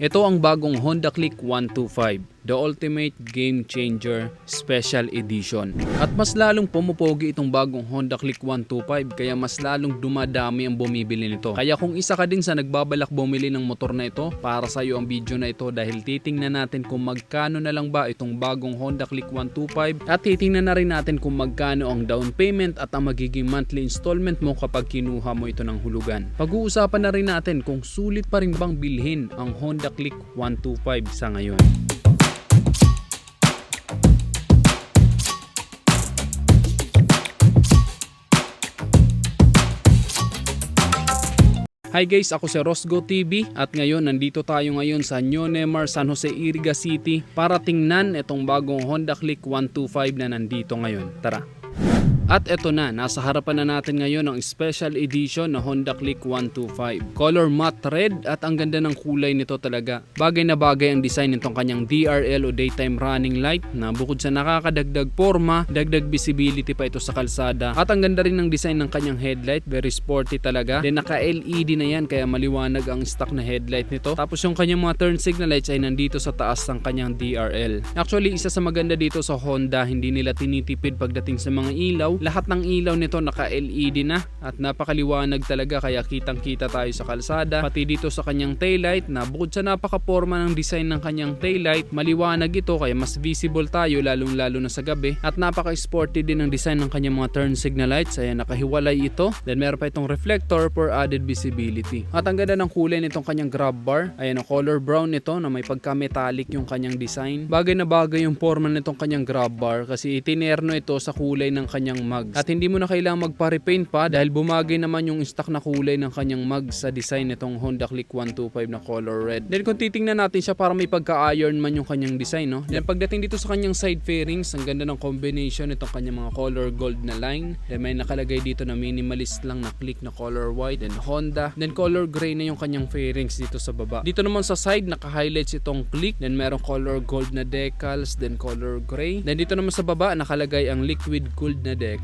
Ito ang bagong Honda Click 125, the ultimate game changer special edition. At mas lalong pumupogi itong bagong Honda Click 125 kaya mas lalong dumadami ang bumibili nito. Kaya kung isa ka din sa nagbabalak bumili ng motor na ito, para sa iyo ang video na ito dahil titingnan natin kung magkano na lang ba itong bagong Honda Click 125 at titingnan na rin natin kung magkano ang down payment at ang magiging monthly installment mo kapag kinuha mo ito ng hulugan. Pag-uusapan na rin natin kung sulit pa rin bang bilhin ang Honda Click 125 sa ngayon. Hi guys, ako si Rosgo TV at ngayon nandito tayo ngayon sa Neomar, San Jose Iriga City para tingnan itong bagong Honda Click 125 na nandito ngayon. Tara! At eto na, nasa harapan na natin ngayon ang special edition na Honda Click 125. Color matte red at ang ganda ng kulay nito talaga. Bagay na bagay ang design nitong kanyang DRL o daytime running light na bukod sa nakakadagdag forma, dagdag visibility pa ito sa kalsada. At ang ganda rin ng design ng kanyang headlight, very sporty talaga. Then naka LED na yan kaya maliwanag ang stock na headlight nito. Tapos yung kanyang mga turn signal lights ay nandito sa taas ng kanyang DRL. Actually, isa sa maganda dito sa Honda, hindi nila tinitipid pagdating sa mga ilaw. Lahat ng ilaw nito naka LED na at napakaliwanag talaga kaya kitang kita tayo sa kalsada. Pati dito sa kanyang taillight na bukod sa napaka-forma ng design ng kanyang taillight, maliwanag ito kaya mas visible tayo lalong lalo na sa gabi. At napaka-sporty din ang design ng kanyang mga turn signal lights. Ayan, nakahiwalay ito. Then meron pa itong reflector for added visibility. At ang ganda ng kulay nitong kanyang grab bar. Ayan, ang color brown nito na may pagka-metallic yung kanyang design. Bagay na bagay yung forma nitong kanyang grab bar kasi itinerno ito sa kulay ng kanyang mugs. At hindi mo na kailangang magpa-repaint pa dahil bumagay naman yung stock na kulay ng kanyang mugs sa design nitong Honda Click 125 na color red. Then kung titingnan natin siya para may pagka-iron man yung kanyang design, no? Then pagdating dito sa kanyang side fairings, ang ganda ng combination nitong kanyang mga color gold na line. Then may nakalagay dito na minimalist lang na click na color white and Honda. Then color gray na yung kanyang fairings dito sa baba. Dito naman sa side, naka-highlights itong click. Then merong color gold na decals, then color gray. Then dito naman sa baba, nakalagay ang liquid gold na decals.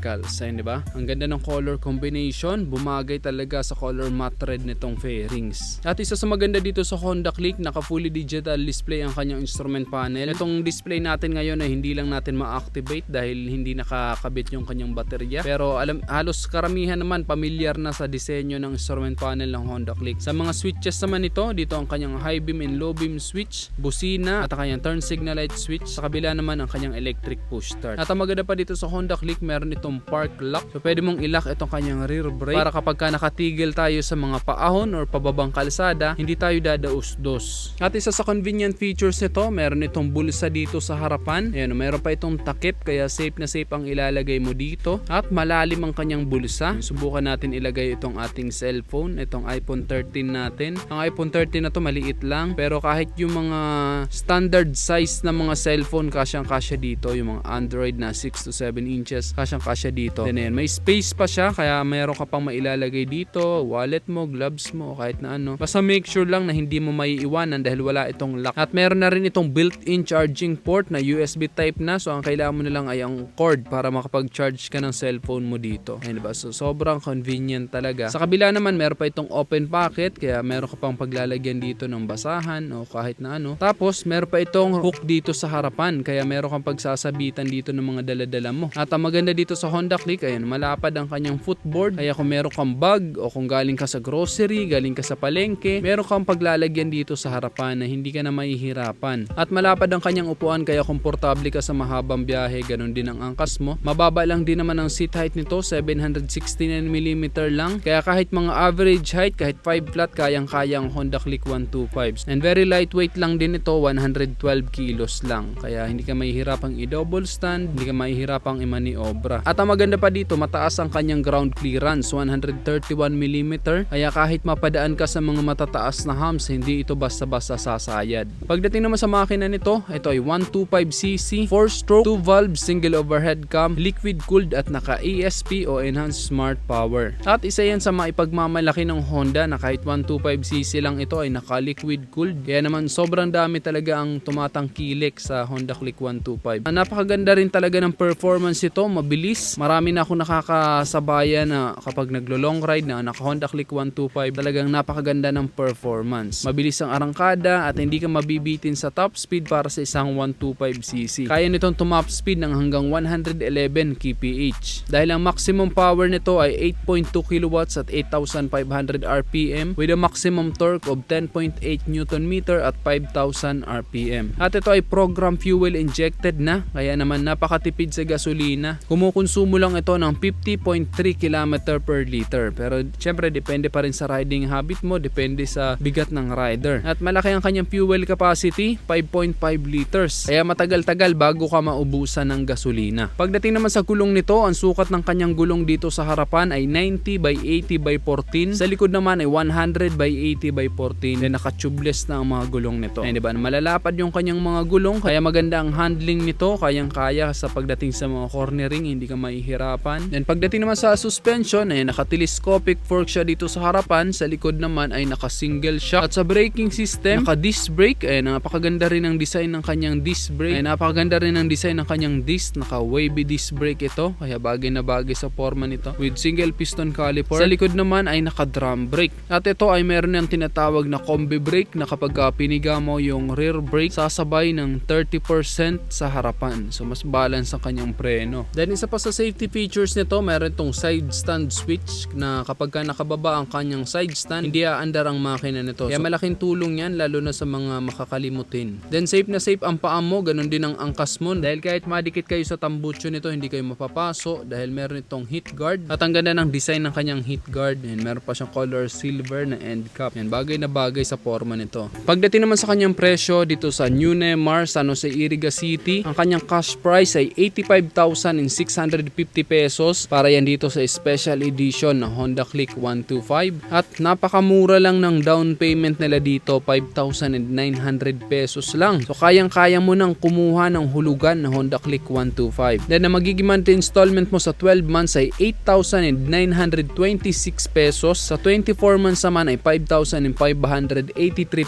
Ayun, di ba? Ang ganda ng color combination. Bumagay talaga sa color matte red nitong fairings. At isa sa maganda dito sa Honda Click, naka fully digital display ang kanyang instrument panel. Itong display natin ngayon ay hindi lang natin ma-activate dahil hindi nakakabit yung kanyang baterya. Pero alam, halos karamihan naman pamilyar na sa disenyo ng instrument panel ng Honda Click. Sa mga switches naman ito, dito ang kanyang high beam and low beam switch, busina at ang kanyang turn signal light switch. Sa kabila naman ang kanyang electric push start. At ang maganda pa dito sa Honda Click, meron itong park lock. So pwede mong i-lock itong kanyang rear brake para kapag ka nakatigil tayo sa mga paahon or pababang kalsada, hindi tayo dadaus-dos. At isa sa convenient features nito, meron itong bulsa dito sa harapan. Ayan, meron pa itong takip kaya safe na safe ang ilalagay mo dito. At malalim ang kanyang bulsa. Subukan natin ilagay itong ating cellphone, itong iPhone 13 natin. Ang iPhone 13 na to maliit lang pero kahit yung mga standard size na mga cellphone kasyang kasya dito, yung mga Android na 6 to 7 inches, kasyang kasya dito. Then ayan, may space pa siya kaya meron ka pang mailalagay dito, wallet mo, gloves mo, kahit na ano. Basta make sure lang na hindi mo maiiwanan dahil wala itong lock. At meron na rin itong built-in charging port na USB type na. So ang kailangan mo na lang ay ang cord para makapag-charge ka ng cellphone mo dito. Ayun ba? So sobrang convenient talaga. Sa kabila naman meron pa itong open pocket kaya meron ka pang paglalagyan dito ng basahan o kahit na ano. Tapos meron pa itong hook dito sa harapan kaya meron kang pagsasabitan dito ng mga daladala mo. At ang maganda dito sa Honda Click, ayan, malapad ang kanyang footboard. Kaya kung meron kang bag o kung galing ka sa grocery, galing ka sa palengke, meron kang paglalagyan dito sa harapan na hindi ka na mahihirapan. At malapad ang kanyang upuan kaya komportable ka sa mahabang biyahe, ganun din ang angkas mo. Mababa lang din naman ang seat height nito, 769mm lang. Kaya kahit mga average height, kahit 5 flat, kayang-kaya ang Honda Click 125. And very lightweight lang din ito, 112 kilos lang. Kaya hindi ka mahihirapang i-double stand, hindi ka mahihirapang i-maniobra. At ang maganda pa dito, mataas ang kanyang ground clearance, 131mm. Kaya kahit mapadaan ka sa mga matataas na humps, hindi ito basta-basta sasayad. Pagdating naman sa makina nito, ito ay 125cc, 4-stroke, 2 valve, single overhead cam, liquid cooled at naka ESP o Enhanced Smart Power. At isa yan sa maipagmamalaki ng Honda na kahit 125cc lang ito ay naka liquid cooled. Kaya naman sobrang dami talaga ang tumatangkilik sa Honda Click 125. Ang napakaganda rin talaga ng performance ito, mabilis guys, marami na ako nakakasabayan na kapag naglo-long ride na naka Honda Click 125, talagang napakaganda ng performance. Mabilis ang arangkada at hindi ka mabibitin sa top speed para sa isang 125cc. Kaya nitong tumop speed ng hanggang 111 kph. Dahil ang maximum power nito ay 8.2 kW at 8,500 RPM with a maximum torque of 10.8 Nm at 5,000 RPM. At ito ay program fuel injected na kaya naman napakatipid sa gasolina. Kumukonsumo lang ito ng 50.3 km per liter. Pero syempre depende pa rin sa riding habit mo, depende sa bigat ng rider. At malaki ang kanyang fuel capacity, 5.5 liters. Kaya matagal-tagal bago ka maubusan ng gasolina. Pagdating naman sa gulong nito, ang sukat ng kanyang gulong dito sa harapan ay 90 by 80 by 14. Sa likod naman ay 100 by 80 by 14. Then naka-tubeless na ang mga gulong nito. Ay, diba? Malalapad yung kanyang mga gulong kaya maganda ang handling nito. Kayang-kaya sa pagdating sa mga cornering, hindi ka mahihirapan. Then pagdating naman sa suspension ay naka-telescopic fork siya dito sa harapan. Sa likod naman ay naka-single shock. At sa braking system, naka-disc brake. Ay napakaganda rin ang design ng kanyang disc brake. Ay napakaganda rin ang design ng kanyang disc. Naka-wavy disc brake ito. Kaya bagay na bagay sa forma nito. With single piston caliper. Sa likod naman ay naka-drum brake. At ito ay meron ng tinatawag na combi brake na kapag ka piniga mo yung rear brake, sasabay ng 30% sa harapan. So mas balance ang kanyang preno. Then isa pa sa safety features nito, meron itong side stand switch na kapag ka nakababa ang kanyang side stand, hindi aandar ang makina nito. Kaya malaking tulong yan lalo na sa mga makakalimutin. Then safe na safe ang paa mo, ganun din ang angkas mo. Dahil kahit madikit kayo sa tambucho nito, hindi kayo mapapaso dahil meron itong heat guard. At ang ganda ng design ng kanyang heat guard. And meron pa siyang color silver na end cap. Yan, bagay na bagay sa forma nito. Pagdating naman sa kanyang presyo dito sa New Nemar, San Jose Iriga City, ang kanyang cash price ay 85,650 pesos para yan dito sa special edition na Honda Click 125 at napakamura lang ng down payment nila dito 5,900 pesos lang. So kayang-kaya mo nang kumuha ng hulugan na Honda Click 125. Then na magiging monthly installment mo sa 12 months ay 8,926 pesos. Sa 24 months naman ay 5,583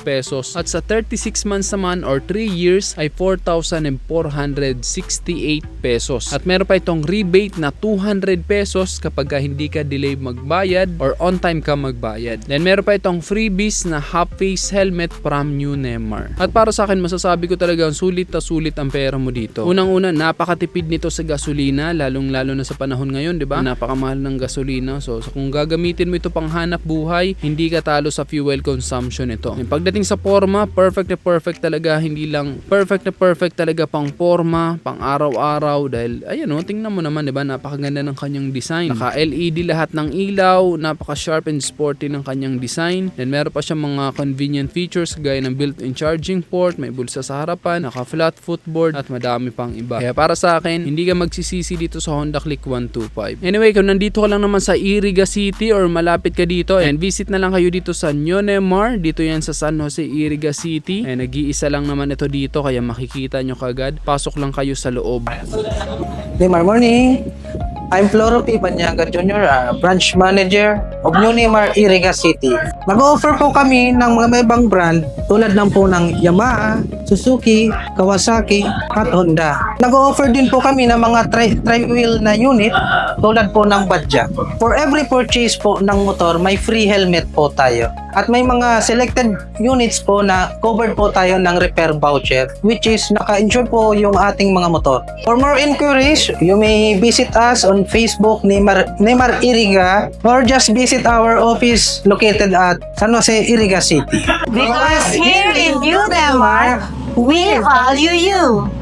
pesos. At sa 36 months naman or 3 years ay 4,468 pesos. At meron pa itong rebate na 200 pesos kapag ka hindi ka delay magbayad or on time ka magbayad. Then meron pa itong freebies na half face helmet from New Nemar. At para sa akin masasabi ko talaga sulit na sulit ang pera mo dito. Unang-una napakatipid nito sa gasolina lalong lalo na sa panahon ngayon, 'di ba? Napakamahal ng gasolina. So, so kung gagamitin mo ito pang hanap buhay, hindi ka talo sa fuel consumption nito. Yung pagdating sa forma, perfect na perfect talaga, hindi lang perfect na perfect talaga pang forma, pang araw-araw dahil ayun oh, tingnan mo naman 'di ba? Napakaganda ng kanyang design. Naka LED lahat ng ilaw, napaka sharp and sporty ng kanyang design. Then meron pa siyang mga convenient features gaya ng built-in charging port, may bulsa sa harapan, naka flat footboard at madami pang iba. Kaya para sa akin, hindi ka magsisisi dito sa Honda Click 125. Anyway, kung nandito ka lang naman sa Iriga City or malapit ka dito and visit na lang kayo dito sa Nyonemar, dito yan sa San Jose, Iriga City. Eh, nag-iisa lang naman ito dito kaya makikita nyo kagad. Pasok lang kayo sa loob. Neymar morning. I'm Floro P. Banyaga Jr., ah, branch manager of Neymar, Iriga City. Nag-offer po kami ng mga ibang brand tulad ng po ng Yamaha, Suzuki, Kawasaki, at Honda. Nag-offer din po kami ng mga tri- tri-wheel na unit tulad po ng Badja. For every purchase po ng motor, may free helmet po tayo. At may mga selected units po na covered po tayo ng repair voucher which is naka-insure po yung ating mga motor. For more inquiries, you may visit us on Facebook Neymar, Neymar Iriga or just visit our office located at San Jose, Iriga City. Because here in New Denmark, we value you.